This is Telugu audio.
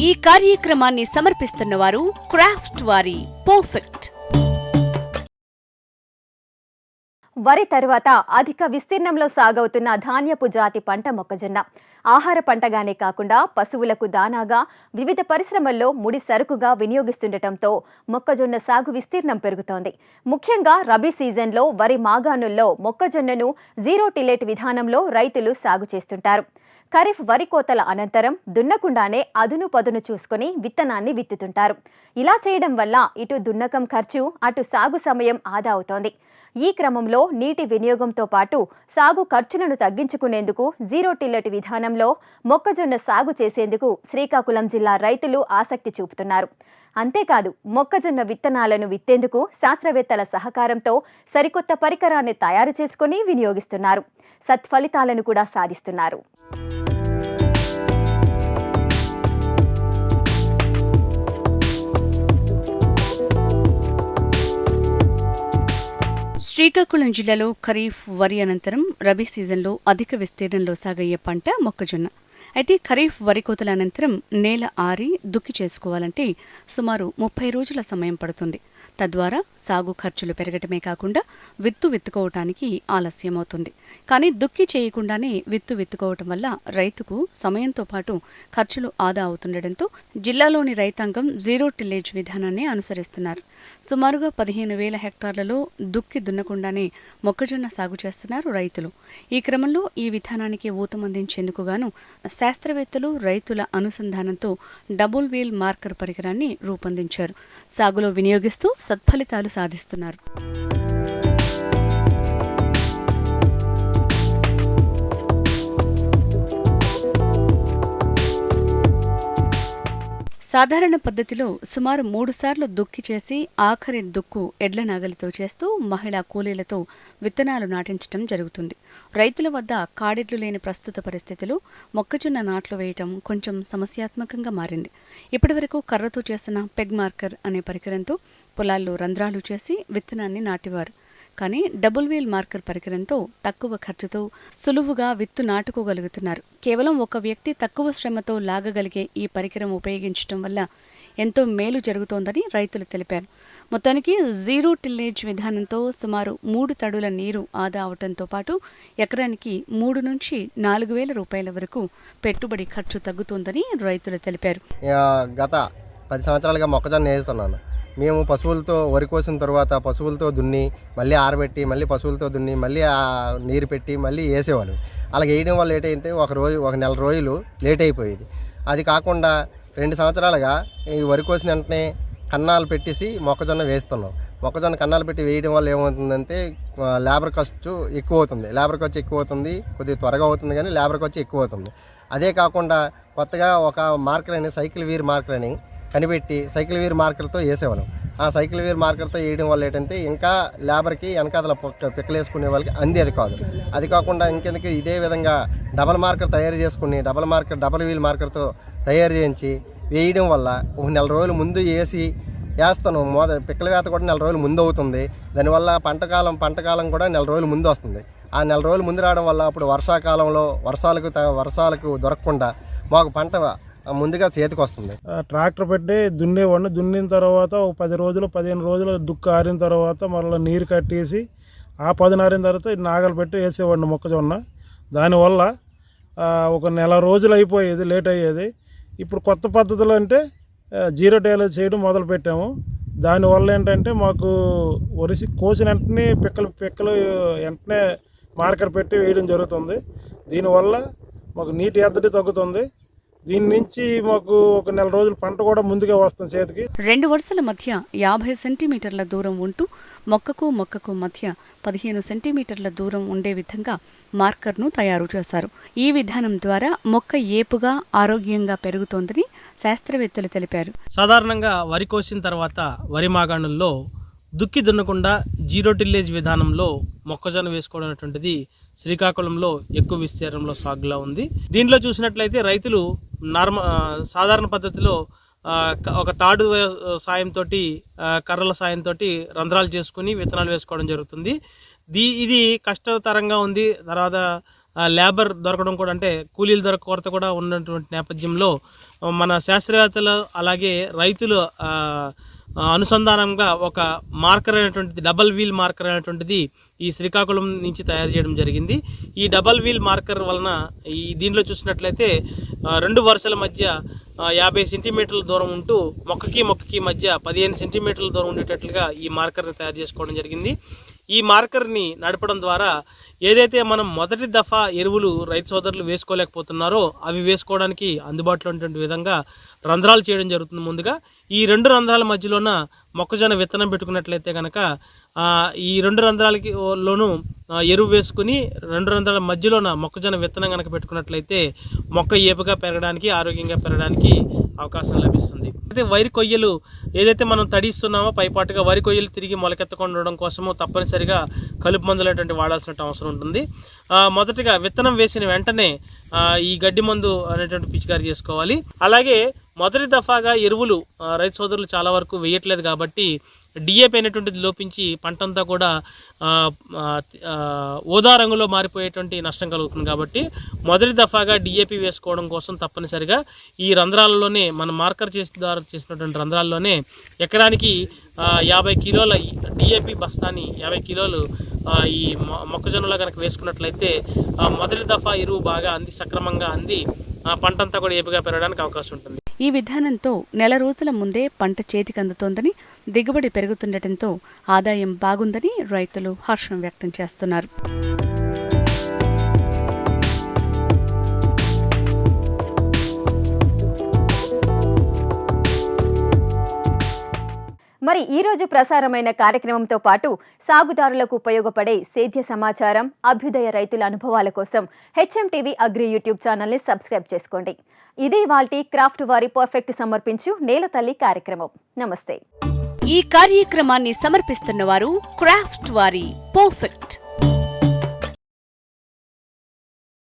ఈ కార్యక్రమాన్ని సమర్పిస్తున్న వారు క్రాఫ్ట్ వారి. పర్ఫెక్ట్. వరి తరువాత అధిక విస్తీర్ణంలో సాగవుతున్న ధాన్యపు జాతి పంట మొక్కజొన్న. ఆహార పంటగానే కాకుండా పశువులకు దానాగా వివిధ పరిశ్రమల్లో ముడి సరుకుగా వినియోగిస్తుండటంతో మొక్కజొన్న సాగు విస్తీర్ణం పెరుగుతోంది. ముఖ్యంగా రబీ సీజన్లో వరి మాగాణుల్లో మొక్కజొన్నను జీరో టిలేట్ విధానంలో రైతులు సాగు చేస్తుంటారు. ఖరీఫ్ వరి కోతల అనంతరం దున్నకుండానే అదును పదును చూసుకొని విత్తనాన్ని విత్తుతుంటారు. ఇలా చేయడం వల్ల ఇటు దున్నకం ఖర్చు అటు సాగు సమయం ఆదా అవుతోంది. ఈ క్రమంలో నీటి వినియోగంతో పాటు సాగు ఖర్చులను తగ్గించుకునేందుకు జీరో టిల్లటి విధానంలో మొక్కజొన్న సాగు చేసేందుకు శ్రీకాకుళం జిల్లా రైతులు ఆసక్తి చూపుతున్నారు. అంతేకాదు మొక్కజొన్న విత్తనాలను విత్తేందుకు శాస్త్రవేత్తల సహకారంతో సరికొత్త పరికరాన్ని తయారు చేసుకుని వినియోగిస్తున్నారు. సత్ఫలితాలను కూడా సాధిస్తున్నారు. శ్రీకాకుళం జిల్లాలో ఖరీఫ్ వరి అనంతరం రబీ సీజన్లో అధిక విస్తీర్ణంలో సాగయ్యే పంట మొక్కజొన్న. అయితే ఖరీఫ్ వరి కోతల అనంతరం నేల ఆరి దుక్కి చేసుకోవాలంటే సుమారు ముప్పై రోజుల సమయం పడుతుంది. తద్వారా సాగు ఖర్చులు పెరగటమే కాకుండా విత్తు విత్తుకోవటానికి ఆలస్యం అవుతుంది కానీ దుక్కి చేయకుండానే విత్తు విత్తుకోవటం వల్ల రైతుకు సమయంతో పాటు ఖర్చులు ఆదా అవుతుండటంతో జిల్లాలోని రైతాంగం జీరో టిల్లేజ్ విధానాన్ని అనుసరిస్తున్నారు. సుమారుగా పదిహేను వేల హెక్టార్లలో దుక్కి దున్నకుండానే మొక్కజొన్న సాగు చేస్తున్నారు రైతులు. ఈ క్రమంలో ఈ విధానానికి ఊతమందించేందుకు గాను శాస్త్రవేత్తలు రైతుల అనుసంధానంతో డబుల్ వీల్ మార్కర్ పరికరాన్ని రూపొందించారు. సాగులో వినియోగిస్తూ సత్ఫలితాలు సాధిస్తున్నారు. సాధారణ పద్ధతిలో సుమారు మూడు సార్లు దుక్కి చేసి ఆఖరి దుక్కు ఎడ్ల నాగలితో చేస్తూ మహిళా కూలీలతో విత్తనాలు నాటించడం జరుగుతుంది. రైతుల వద్ద కాడెడ్లు లేని ప్రస్తుత పరిస్థితులు మొక్కజొన్న నాట్లు వేయటం కొంచెం సమస్యాత్మకంగా మారింది. ఇప్పటివరకు కర్రతో చేసిన పెగ్ మార్కర్ అనే పరికరంతో పొలాల్లో రంధ్రాలు చేసి విత్తనాన్ని నాటివారు. కానీ డబుల్ వీల్ మార్కర్ పరికరంతో తక్కువ ఖర్చుతో సులువుగా విత్తు నాటుకోగలుగుతున్నారు. కేవలం ఒక వ్యక్తి తక్కువ శ్రమతో లాగగలిగే ఈ పరికరం ఉపయోగించడం వల్ల ఎంతో మేలు జరుగుతోందని రైతులు తెలిపారు. మొత్తానికి జీరో టిల్లేజ్ విధానంతో సుమారు మూడు తడుల నీరు ఆదా అవడంతో పాటు ఎకరానికి మూడు నుంచి నాలుగు వేల రూపాయల వరకు పెట్టుబడి ఖర్చు తగ్గుతోందని రైతులు తెలిపారు. గత పది సంవత్సరాలుగా మొక్కజొన్న వేస్తున్నాను మేము పశువులతో వరి కోసిన తర్వాత పశువులతో దున్ని మళ్ళీ ఆరబెట్టి మళ్ళీ పశువులతో దున్ని మళ్ళీ ఆ నీరు పెట్టి మళ్ళీ వేసేవాళ్ళు. అలా వేయడం వల్ల లేట్ అయితే ఒక రోజు ఒక నెల రోజులు లేట్ అయిపోయేది. అది కాకుండా రెండు సంవత్సరాలుగా ఈ వరి కోసిన వెంటనే కన్నాలు పెట్టేసి మొక్కజొన్న వేస్తున్నాం. మొక్కజొన్న కన్నాలు పెట్టి వేయడం వల్ల ఏమవుతుందంటే లేబర్ ఖర్చు ఎక్కువ అవుతుంది లేబర్ ఖర్చు ఎక్కువ అవుతుంది కొద్దిగా త్వరగా అవుతుంది కానీ లేబర్ ఖర్చు ఎక్కువ అవుతుంది అదే కాకుండా కొత్తగా ఒక మార్కర్ అని సైకిల్ వీర్ మార్కర్ అని కనిపెట్టి సైకిల్ వీర్ మార్కర్తో వేసేవాళ్ళం. ఆ సైకిల్ వీర్ మార్కర్తో వేయడం వల్ల ఏంటంటే ఇంకా లేబర్కి వెనకాతల పిక్కలేసుకునే వాళ్ళకి అందేది కాదు. అది కాకుండా ఇంకెందుకు ఇదే విధంగా డబల్ మార్కర్ తయారు చేసుకుని డబల్ మార్కర్ డబల్ వీల్ మార్కర్తో తయారు చేయించి వేయడం వల్ల ఒక నెల రోజులు ముందు వేసి వేస్తాను. మోద పిక్కల వేత కూడా నెల రోజులు ముందు అవుతుంది. దానివల్ల పంటకాలం పంటకాలం కూడా నెల రోజులు ముందు వస్తుంది. ఆ నెల రోజులు ముందు రావడం వల్ల అప్పుడు వర్షాకాలంలో వర్షాలకు త- వర్షాలకు దొరకకుండా మాకు పంట ముందుగా చేతికి వస్తుంది. ట్రాక్టర్ పెట్టి దున్నేవాడిని దున్నిన తర్వాత ఒక పది రోజులు పదిహేను రోజులు దుక్కు ఆరిన తర్వాత మరలా నీరు కట్టేసి ఆ పదిన ఆరిన తర్వాత నాగలు పెట్టి వేసేవాడిని మొక్కజొన్న. దానివల్ల ఒక నెల రోజులు అయిపోయేది లేట్ అయ్యేది. ఇప్పుడు కొత్త పద్ధతులు అంటే జీరో డేలేజ్ చేయడం మొదలు పెట్టాము. దానివల్ల ఏంటంటే మాకు వరిసి కోసిన వెంటనే పిక్కలు పిక్కలు వెంటనే మార్కర్ పెట్టి వేయడం జరుగుతుంది. దీనివల్ల మాకు నీటి ఎద్దడి తగ్గుతుంది. దీని నుంచి మాకు ఒక నెల రోజులు పంట కూడా ముందుగా వస్తుంది చేతికి. రెండు వరుసల మధ్య యాభై సెంటీమీటర్ల దూరం ఉంటూ మొక్కకు మొక్కకు మధ్య పదిహేను సెంటీమీటర్ల దూరం ఉండే విధంగా మార్కర్ను తయారు చేశారు. ఈ విధానం ద్వారా మొక్క ఏపుగా ఆరోగ్యంగా పెరుగుతోందని శాస్త్రవేత్తలు తెలిపారు. సాధారణంగా వరి కోసిన తర్వాత వరి మాగాణుల్లో దుక్కి దున్నకుండా జీరో టిల్లేజ్ విధానంలో మొక్కజొన్న వేసుకోవడం అనేటువంటిది శ్రీకాకుళంలో ఎక్కువ విస్తీర్ణంలో సాగులా ఉంది. దీంట్లో చూసినట్లయితే రైతులు నార్మ సాధారణ పద్ధతిలో ఒక తాడు సాయంతో కర్రల సాయంతో రంధ్రాలు చేసుకుని విత్తనాలు వేసుకోవడం జరుగుతుంది. దీ ఇది కష్టతరంగా ఉంది. తర్వాత లేబర్ దొరకడం కూడా అంటే కూలీలు దొరక కొరత కూడా ఉన్నటువంటి నేపథ్యంలో మన శాస్త్రవేత్తలు అలాగే రైతులు అనుసంధానంగా ఒక మార్కర్ అనేటువంటిది డబల్ వీల్ మార్కర్ అనేటువంటిది ఈ శ్రీకాకుళం నుంచి తయారు చేయడం జరిగింది. ఈ డబల్ వీల్ మార్కర్ వలన ఈ దీంట్లో చూసినట్లయితే రెండు వరుసల మధ్య యాభై సెంటీమీటర్ల దూరం ఉంటూ మొక్కకి మొక్కకి మధ్య పదిహేను సెంటీమీటర్ల దూరం ఉండేటట్లుగా ఈ మార్కర్ని తయారు చేసుకోవడం జరిగింది. ఈ మార్కర్ని నడపడం ద్వారా ఏదైతే మనం మొదటి దఫా ఎరువులు రైతు సోదరులు వేసుకోలేకపోతున్నారో అవి వేసుకోవడానికి అందుబాటులో ఉన్నటువంటి విధంగా రంధ్రాలు చేయడం జరుగుతుంది ముందుగా. ఈ రెండు రంధ్రాల మధ్యలోన మొక్కజొన్న విత్తనం పెట్టుకున్నట్లయితే కనుక ఈ రెండు రంధ్రాలకి లోను ఎరువు వేసుకుని రెండు రంధ్రాల మధ్యలోన మొక్కజొన్న విత్తనం కనుక పెట్టుకున్నట్లయితే మొక్క ఏపుగా పెరగడానికి ఆరోగ్యంగా పెరగడానికి అవకాశం లభిస్తుంది. అయితే వరి కొయ్యలు ఏదైతే మనం తడిస్తున్నామో పైపాటుగా వరి కొయ్యలు తిరిగి మొలకెత్తకుండా ఉండడం కోసము తప్పనిసరిగా కలుపు మందులు అటువంటి వాడాల్సిన అవసరం ఉంటుంది. మొదటగా విత్తనం వేసిన వెంటనే ఈ గడ్డి మందు అనేటువంటి పిచికారి చేసుకోవాలి. అలాగే మొదటి దఫాగా ఎరువులు రైతు సోదరులు చాలా వరకు వేయట్లేదు కాబట్టి డిఏపీ అనేటువంటిది లోపించి పంటంతా కూడా ఓదా ఊదా రంగులో మారిపోయేటువంటి నష్టం కలుగుతుంది కాబట్టి మొదటి దఫాగా డిఏపీ వేసుకోవడం కోసం తప్పనిసరిగా ఈ రంధ్రాలలోనే మన మార్కర్ చేసి ద్వారా చేసినటువంటి రంధ్రాల్లోనే ఎకరానికి యాభై కిలోల డిఏపీ బస్తాని యాభై కిలోలు ఈ మొ- మొక్కజొన్నలో కనుక వేసుకున్నట్లయితే మొదటి దఫా ఎరువు బాగా అంది సక్రమంగా అంది పంటంతా కూడా ఏపుగా పెరగడానికి అవకాశం ఉంటుంది. ఈ విధానంతో నెల రోజుల ముందే పంట చేతికందుతోందని దిగుబడి పెరుగుతుండటంతో ఆదాయం బాగుందని రైతులు హర్షం వ్యక్తం చేస్తున్నారు. మరి ఈ రోజు ప్రసారమైన కార్యక్రమంతో పాటు సాగుదారులకు ఉపయోగపడే సేద్య సమాచారం అభ్యుదయ రైతుల అనుభవాల కోసం హెచ్ఎం టీవీ అగ్రి యూట్యూబ్ ఛానల్ని సబ్స్క్రైబ్ చేసుకోండి. ఇదే వాల్టీ క్రాఫ్ట్ వారి పర్ఫెక్ట్ సమర్పించు నేల తల్లి కార్యక్రమం. నమస్తే. ఈ కార్యక్రమాన్ని సమర్పిస్తున్నవారు క్రాఫ్ట్ వారి పర్ఫెక్ట్.